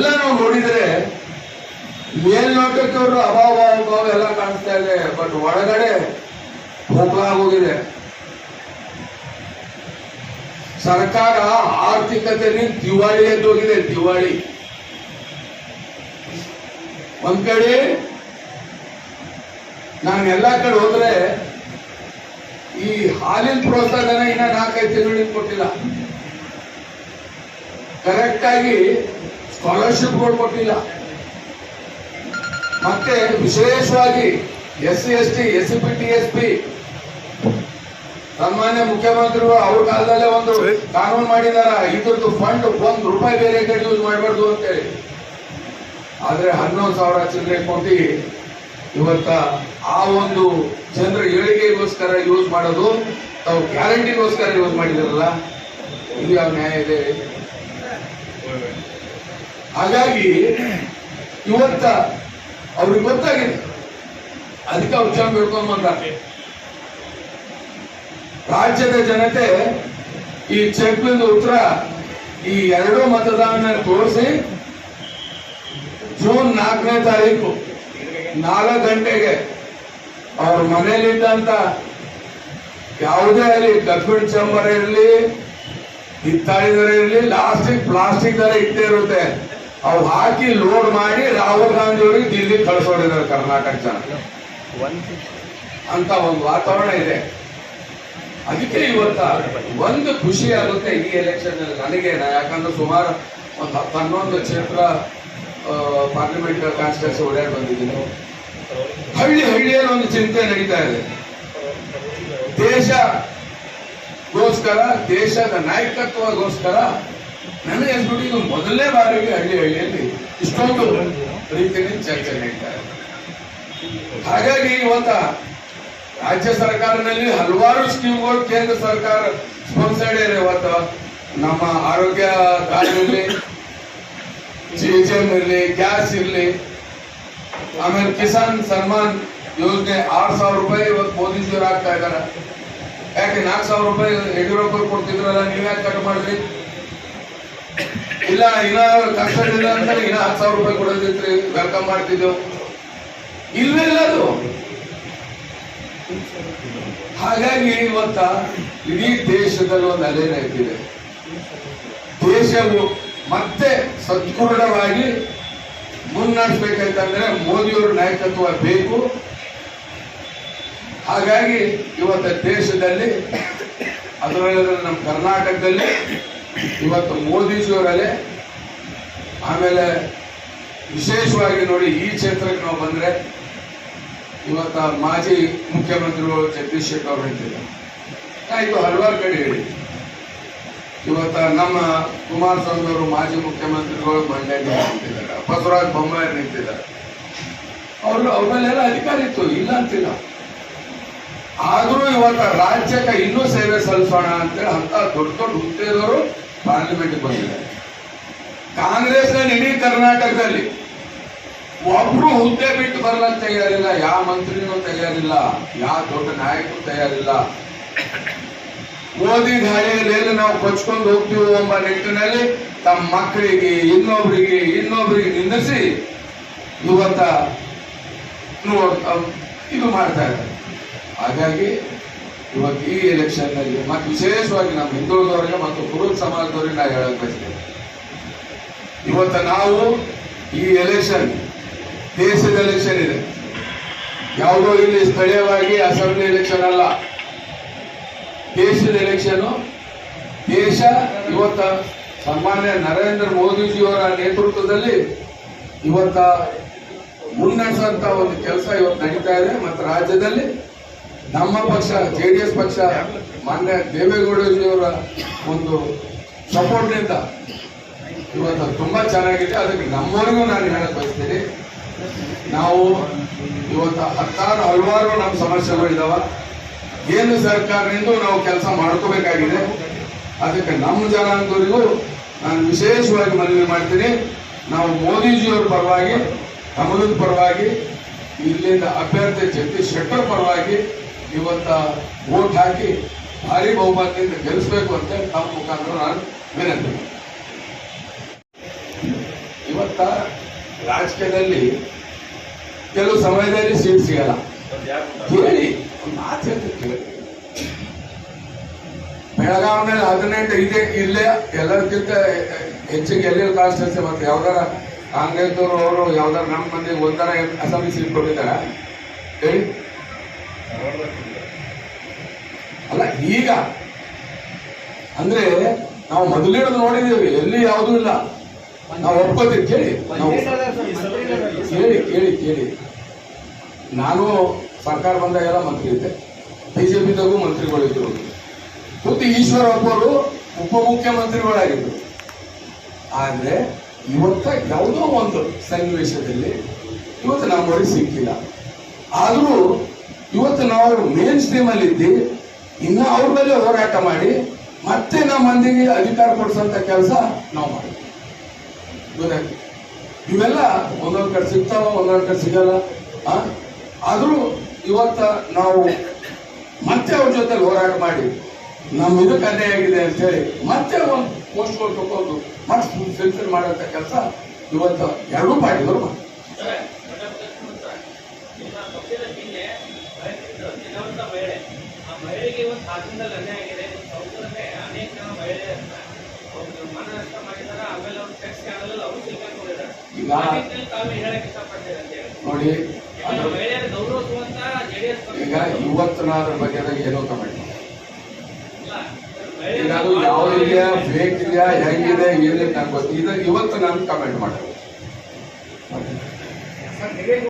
ಎಲ್ಲ ನಾವು ನೋಡಿದ್ರೆ ಮೇಲ್ನೋಟಕ್ಕೆ ಅವರು ಅಭಾವ ಅನುಭವ ಎಲ್ಲ ಕಾಣಿಸ್ತಾ ಇದೆ. ಬಟ್ ಒಳಗಡೆ ಹೋಗಿದೆ ಸರ್ಕಾರ ಆರ್ಥಿಕತೆಯಲ್ಲಿ ದಿವಾಳಿ ಎದ್ದೋಗಿದೆ ದಿವಾಳಿ. ಒಂದ್ ಕಡೆ ನಾನು ಎಲ್ಲ ಕಡೆ ಹೋದ್ರೆ ಈ ಹಾಲಿನ ಪ್ರೋತ್ಸಾಹನ ಇನ್ನ ನಾಲ್ಕೈದು ತಿಂಗಳಿಗೆ ಕೊಟ್ಟಿಲ್ಲ. ಕರೆಕ್ಟ್ ಆಗಿ ಸ್ಕಾಲರ್ಶಿಪ್ಗಳು ಕೊಟ್ಟಿಲ್ಲ. ಮತ್ತೆ ವಿಶೇಷವಾಗಿ S C S T S C P T S P. ಸನ್ಮಾನ್ಯ ಮುಖ್ಯಮಂತ್ರಿಗಳು ಅವ್ರ ಕಾಲದಲ್ಲೇ ಒಂದು ಕಾನೂನು ಮಾಡಿದಾರ. ಇದ್ರದ್ದು ಫಂಡ್ ಒಂದು ರೂಪಾಯಿ ಬೇರೆ ಕಡೆ ಯೂಸ್ ಮಾಡಬಾರ್ದು ಅಂತೇಳಿ. ಆದ್ರೆ ಹನ್ನೊಂದು ಸಾವಿರ ಚಿಲ್ಲರೆ ಕೋಟಿ ಇವತ್ತ ಆ ಒಂದು ಜನರ ಏಳಿಗೆಗೋಸ್ಕರ ಯೂಸ್ ಮಾಡೋದು ತಾವು ಗ್ಯಾರಂಟಿಗೋಸ್ಕರ ಯೂಸ್ ಮಾಡಿದಾರಲ್ಲ. ಇದು ಯಾವ ನ್ಯಾಯ ಇದೆ? ಹಾಗಾಗಿ ಇವತ್ತ ಅವ್ರಿಗೆ ಗೊತ್ತಾಗಿದೆ. ಅದಕ್ಕೆ ಅವ್ರು ಚೆನ್ನಾಗಿ ಬೆಳ್ಕೊಂಡ್ ಬಂದಾರೆ. ರಾಜ್ಯದ ಜನತೆ ಈ ಚೆಕ್ಲಿಂದ ಉತ್ತರ ಈ ಎರಡು ಮತದಾನ ತೋರಿಸಿ ಜೂನ್ ನಾಲ್ಕನೇ ತಾರೀಕು ನಾಲ್ಕು ಗಂಟೆಗೆ ಅವ್ರ ಮನೆಯಲ್ಲಿದ್ದಂತ ಯಾವುದೇ ಅಲ್ಲಿ ಕಬ್ಬಿಣ ಚಂಬರ್ ಇರಲಿ, ಹಿತ್ತಾಳಿ ದರ ಇರಲಿ ಲಾಸ್ಟಿಗೆ ಪ್ಲಾಸ್ಟಿಕ್ ದರ ಇಟ್ಟೇ ಇರುತ್ತೆ. ಅವು ಹಾಕಿ ಲೋಡ್ ಮಾಡಿ ರಾಹುಲ್ ಗಾಂಧಿ ಅವರಿಗೆ ದಿಲ್ಲಿ ಕಳಿಸೋಡಿದ್ದಾರೆ ಕರ್ನಾಟಕ ಜನ. ಅಂತ ಒಂದು ವಾತಾವರಣ ಇದೆ. ಅದಕ್ಕೆ ಇವತ್ತ ಒಂದು ಖುಷಿ ಆಗುತ್ತೆ ಈ ಎಲೆಕ್ಷನ್ ನನಗೆ. ಯಾಕಂದ್ರೆ ಸುಮಾರು ಒಂದು ಹನ್ನೊಂದು ಕ್ಷೇತ್ರ ಪಾರ್ಲಿಮೆಂಟ್ ಕಾನ್ಸ್ಟಿಟ್ಯೂನ್ಸಿ ಓಡಾಡಿ ಬಂದಿದ್ದೀನಿ. ಹಳ್ಳಿ ಹಳ್ಳಿಯಲ್ಲಿ ಒಂದು ಚಿಂತೆ ನಡೀತಾ ಇದೆ. ದೇಶಗೋಸ್ಕರ ದೇಶದ ನಾಯಕತ್ವಗೋಸ್ಕರ ನನಗೆ ಅನ್ಸ್ಬಿಟ್ಟು ಇದು ಮೊದಲನೇ ಬಾರಿಗೆ ಹಳ್ಳಿ ಹಳ್ಳಿಯಲ್ಲಿ ಇಷ್ಟೊಂದು ರೀತಿಯಲ್ಲಿ ಚರ್ಚೆ ನಡೀತಾ ಇದೆ. ಹಾಗಾಗಿ ಇವತ್ತ ರಾಜ್ಯ ಸರ್ಕಾರದಲ್ಲಿ ಹಲವಾರು ಸ್ಕೀಮ್ಗಳು ಕೇಂದ್ರ ಸರ್ಕಾರ ಸ್ಪಾನ್ಸರ್ಡ್ ಇದೆ ಇವತ್ತು. ನಮ್ಮ ಆರೋಗ್ಯ ಕಾರ್ಡ್ ಇರಲಿ ಇರಲಿ ಗ್ಯಾಸ್ ಇರಲಿ, ಆಮೇಲೆ ಕಿಸಾನ್ ಸನ್ಮಾನ್ ಯೋಜನೆ ಆರು ಸಾವಿರ ರೂಪಾಯಿ ಇವತ್ತು ಮೋದಿಜಿಯವರು ಆಗ್ತಾ ಇದ್ದಾರೆ. ಯಾಕೆ ನಾಲ್ಕು ಸಾವಿರ ರೂಪಾಯಿ ಯಡಿಯೂರಪ್ಪ ಕೊಡ್ತಿದ್ರಲ್ಲ, ನೀವ್ಯಾಕೆ ಕಟ್ ಮಾಡಿದ್ರಿ? ಇಲ್ಲ ಇನ್ನ ಇಲ್ಲ ಅಂತ ಇನ್ನ ಹತ್ತು ಸಾವಿರ ರೂಪಾಯಿ ಕೊಡೋದಿತ್ರಿ ವೆಲ್ಕಮ್ ಮಾಡ್ತಿದ್ದೆವು ಇಲ್ಲ ಅದು. ಹಾಗಾಗಿ ಇವತ್ತ ಇಡೀ ದೇಶದಲ್ಲಿ ಒಂದು ಅಲೆ ನಡೀತಿದೆ ದೇಶವು ಮತ್ತೆ ಸದೃಢವಾಗಿ ಮುನ್ನಡೆಸ್ಬೇಕಂತಂದ್ರೆ ಮೋದಿಯವರ ನಾಯಕತ್ವ ಬೇಕು. ಹಾಗಾಗಿ ಇವತ್ತ ದೇಶದಲ್ಲಿ, ಅದರಲ್ಲಿ ನಮ್ಮ ಕರ್ನಾಟಕದಲ್ಲಿ ಇವತ್ತು ಮೋದಿಜಿಯವರಲ್ಲೇ ಆಮೇಲೆ ವಿಶೇಷವಾಗಿ ನೋಡಿ ಈ ಕ್ಷೇತ್ರಕ್ಕೆ ನಾವು ಬಂದರೆ ಇವತ್ತ ಮಾಜಿ ಮುಖ್ಯಮಂತ್ರಿಗಳು ಜಗದೀಶ್ ಶೆಟ್ಟರ್ ಅವರು ಹೇಳ್ತಿದ್ದಾರೆ. ಆಯಿತು, ಹಲವಾರು ಕಡೆ ಹೇಳಿ. ಇವತ್ತ ನಮ್ಮ ಕುಮಾರಸ್ವಾಮಿ ಅವರು ಮಾಜಿ ಮುಖ್ಯಮಂತ್ರಿಗಳು ಮಂಡ್ಯ ನಿಂತಿದ್ದಾರೆ ಬಸವರಾಜ್ ಬೊಮ್ಮಾಯಿ ನಿಂತಿದ್ದಾರೆ ಅವರು ಅವ್ರ ಮೇಲೆಲ್ಲ ಅಧಿಕಾರ ಇತ್ತು, ಇಲ್ಲ ಅಂತಿಲ್ಲ. ಆದ್ರೂ ಇವತ್ತ ರಾಜ್ಯಕ್ಕೆ ಇನ್ನೂ ಸೇವೆ ಸಲ್ಲಿಸೋಣ ಅಂತೇಳಿ ಅಂತ ದೊಡ್ಡ ದೊಡ್ಡ ಹುದ್ದೆದವರು ಪಾರ್ಲಿಮೆಂಟ್ ಬಂದಿದ್ದಾರೆ. ಕಾಂಗ್ರೆಸ್ನಲ್ಲಿ ಇಡೀ ಕರ್ನಾಟಕದಲ್ಲಿ ಒಬ್ರು ಹುದ್ದೆ ಬಿಟ್ಟು ಬರ್ಲಂತ ತಯಾರಿಲ್ಲ ಯಾವ ಮಂತ್ರಿನೂ ತಯಾರಿಲ್ಲ ಯಾವ ದೊಡ್ಡ ನಾಯಕರು ತಯಾರಿಲ್ಲ. ಓದಿ ದಾಳಿಯಲ್ಲಿ ನಾವು ಕೊಚ್ಕೊಂಡು ಹೋಗ್ತೀವಿ ಎಂಬ ನಿಟ್ಟಿನಲ್ಲಿ ತಮ್ಮ ಮಕ್ಕಳಿಗೆ, ಇನ್ನೊಬ್ರಿಗೆ ಇನ್ನೊಬ್ರಿಗೆ ನಿಂದಿಸಿ ಇವತ್ತ ಇದು ಮಾಡ್ತಾ ಇದ್ದಾರೆ. ಹಾಗಾಗಿ ಇವತ್ತು ಈ ಎಲೆಕ್ಷನ್ನಲ್ಲಿ ಮತ್ತು ವಿಶೇಷವಾಗಿ ನಮ್ಮ ಹಿಂದುಳಿದವರಿಗೆ ಮತ್ತು ಕುರುಬ ಸಮಾಜದವರಿಗೆ ನಾ ಹೇಳಕ್ ಬಯಸ್ತೇನೆ ಇವತ್ತು ನಾವು ಈ ಎಲೆಕ್ಷನ್ ದೇಶದ ಎಲೆಕ್ಷನ್ ಇದೆ. ಯಾವುದೋ ಇಲ್ಲಿ ಸ್ಥಳೀಯವಾಗಿ ಅಸೆಂಬ್ಲಿ ಎಲೆಕ್ಷನ್ ಅಲ್ಲ. ದೇಶದ ಎಲೆಕ್ಷನ್ ದೇಶ ಇವತ್ತ ಸನ್ಮಾನ್ಯ ನರೇಂದ್ರ ಮೋದಿಜಿಯವರ ನೇತೃತ್ವದಲ್ಲಿ ಇವತ್ತ ಮುನ್ನಡೆಸಂತ ಒಂದು ಕೆಲಸ ಇವತ್ತು ನಡೀತಾ ಇದೆ. ಮತ್ತು ರಾಜ್ಯದಲ್ಲಿ ನಮ್ಮ ಪಕ್ಷ, ಜೆ ಡಿ ಎಸ್ ಪಕ್ಷ, ಮಾನ್ಯ ದೇವೇಗೌಡರ ಒಂದು ಸಪೋರ್ಟ್ನಿಂದ ಇವತ್ತು ತುಂಬಾ ಚೆನ್ನಾಗಿದೆ. ಅದಕ್ಕೆ ನಮ್ಮವರಿಗೂ ನಾನು ಹೇಳಕ್ ಬಯಸ್ತೀನಿ. ನಾವು ಇವತ್ತು ಹತ್ತಾರು ಹಲವಾರು ನಮ್ಮ ಸಮಸ್ಯೆಗಳು ಇದಾವ. ಕೇಂದ್ರ ಸರ್ಕಾರದಿಂದ ನಾವು ಕೆಲಸ ಮಾಡ್ಕೋಬೇಕಾಗಿದೆ. ಅದಕ್ಕೆ ನಮ್ಮ ಜನಾಂಗದವರಿಗೂ ನಾನು ವಿಶೇಷವಾಗಿ ಮನವಿ ಮಾಡ್ತೀನಿ. ನಾವು ಮೋದಿಜಿಯವ್ರ ಪರವಾಗಿ ಕಮಲದ ಪರವಾಗಿ, ಇಲ್ಲಿಂದ ಅಭ್ಯರ್ಥಿ ಜಗದೀಶ್ ಶೆಟ್ಟರ್ ಪರವಾಗಿ ಇವತ್ತ ಓಟ್ ಹಾಕಿ ಭಾರಿ ಬಹುಮತದಿಂದ ಗೆಲ್ಲಿಸಬೇಕು ಅಂತ ತಮ್ಮ ಮುಖಾಂತರ ನಾನು ವಿನಂತಿ. ಇವತ್ತ ರಾಜಕೀಯದಲ್ಲಿ ಕೆಲವು ಸಮಯದಲ್ಲಿ ಸೀಟ್ ಸಿಗಲ್ಲ. ಕೇಳಿ ಮಾತು ಹೇಳ್ತೀನಿ ಬೆಳಗಾವಿನಲ್ಲಿ ಹದಿನೆಂಟು ಇದೆ, ಇಲ್ಲೇ ಎಲ್ಲರಿಗಿಂತ ಹೆಚ್ಚಿಗೆ ಎಲ್ಲಿ ಕಾನ್ಸ್ಟಿಟ್ಯೂನ್ಸಿ ಮತ್ತೆ ಯಾವ್ದಾರ ಕಾಂಗ್ರೆಸ್ ಅವರು ಯಾವ್ದಾರ ನಮ್ಮ ಮಂದಿ ಒಂದರ ಅಸೆಂಬ್ಲಿ ಸೀಟ್ ಕೊಟ್ಟಿದ್ದಾರೆ ಅಲ್ಲ ಈಗ ಅಂದ್ರೆ ನಾವು ಮೊದಲಿಡೋದು ನೋಡಿದ್ದೇವೆ ಎಲ್ಲಿ ಯಾವುದೂ ಇಲ್ಲ. ನಾವು ಒಪ್ಕೋತೀವಿ ಕೇಳಿ. ನಾವು ಕೇಳಿ ಕೇಳಿ ಕೇಳಿ ನಾನು ಸರ್ಕಾರ ಬಂದಾಗೆಲ್ಲ ಮಂತ್ರಿ ಇದ್ದೆ. ಬಿಜೆಪಿದಾಗೂ ಮಂತ್ರಿಗಳಿದ್ರು. ಖುದ್ದು ಈಶ್ವರಪ್ಪ ಅವರು ಉಪಮುಖ್ಯಮಂತ್ರಿಗಳಾಗಿದ್ರು. ಆದ್ರೆ ಇವತ್ತ ಯಾವುದೋ ಒಂದು ಸನ್ನಿವೇಶದಲ್ಲಿ ಇವತ್ತು ನಮ್ಮವರಿಗೆ ಸಿಕ್ಕಿಲ್ಲ. ಆದ್ರೂ ಇವತ್ತು ನಾವು ಮೇನ್ ಸ್ಟ್ರೀಮ್ ಅಲ್ಲಿ ಇದ್ದಿ, ಇನ್ನು ಅವ್ರ ಮೇಲೆ ಹೋರಾಟ ಮಾಡಿ, ಮತ್ತೆ ನಮ್ಮ ಮಂದಿಗೆ ಅಧಿಕಾರ ಕೊಡಿಸುವಂತ ಕೆಲಸ ನಾವು ಗೊತ್ತಾಯ್ತು? ಇವೆಲ್ಲ ಒಂದೊಂದ್ ಕಡೆ ಸಿಗ್ತಾವ, ಒಂದೊಂದ್ ಕಡೆ ಸಿಗಲ್ಲ ಆದರೂ ಇವತ್ತ ನಾವು ಮತ್ತೆ ಅವ್ರ ಜೊತೆ ಹೋರಾಟ ಮಾಡಿ ನಮ್ಮ ಇದು ಅನ್ಯಾಯ ಆಗಿದೆ ಅಂತ ಹೇಳಿ ಮತ್ತೆ ಒಂದು ಪೋಸ್ಟ್ಗಳು ತಗೊಂಡು ಮತ್ತೆ ಫಿಲ್ಟರ್ ಮಾಡೋಂಥ ಕೆಲಸ ಇವತ್ತು ಎರಡೂ ಪಾರ್ಟಿಗಳು ಮಾಡ್ತಾರೆ. ಮಹಿಳೆಗೆ ಇವತ್ತು ಹಾಸನದಲ್ಲಿ ಅನ್ಯಾಯ ಆಗಿದೆ. ಅನೇಕ ಮಾನನಷ್ಟ ಮಾಡಿದಾರ ಆಮೇಲೆ ಅವ್ರು ಟೆಕ್ಸ್ ಚಾನಲ್ ಅವರು ಸಿಕ್ಕಾಕೊಂಡಿದ್ದಾರೆ ತಾವೇ ಹೇಳಕ್ ಇಷ್ಟಪಡ್ತೀರಿ ಅಂತ ಹೇಳಿ. ನೋಡಿ ಯಾಕಂದ್ರೆ ಅದ್ರ ಮಹಿಳೆಯರ ಗೌರವಿಸುವಂತ ಜೆಡಿಎಸ್ ಈಗ ಇವತ್ತು ನಾನು ಅದ್ರ ಬಗ್ಗೆ ಏನೋ ಕಮೆಂಟ್ ಮಾಡಿ ಈಗ ಅದು ಬ್ರೇಕ್ ಫೇಕ್ ಇದೆಯಾ ಹೆಂಗಿದೆ ಏನಿದೆ ನಂಗೆ ಗೊತ್ತಿದೆ ಇವತ್ತು ನಾನು ಕಮೆಂಟ್ ಮಾಡೋದು.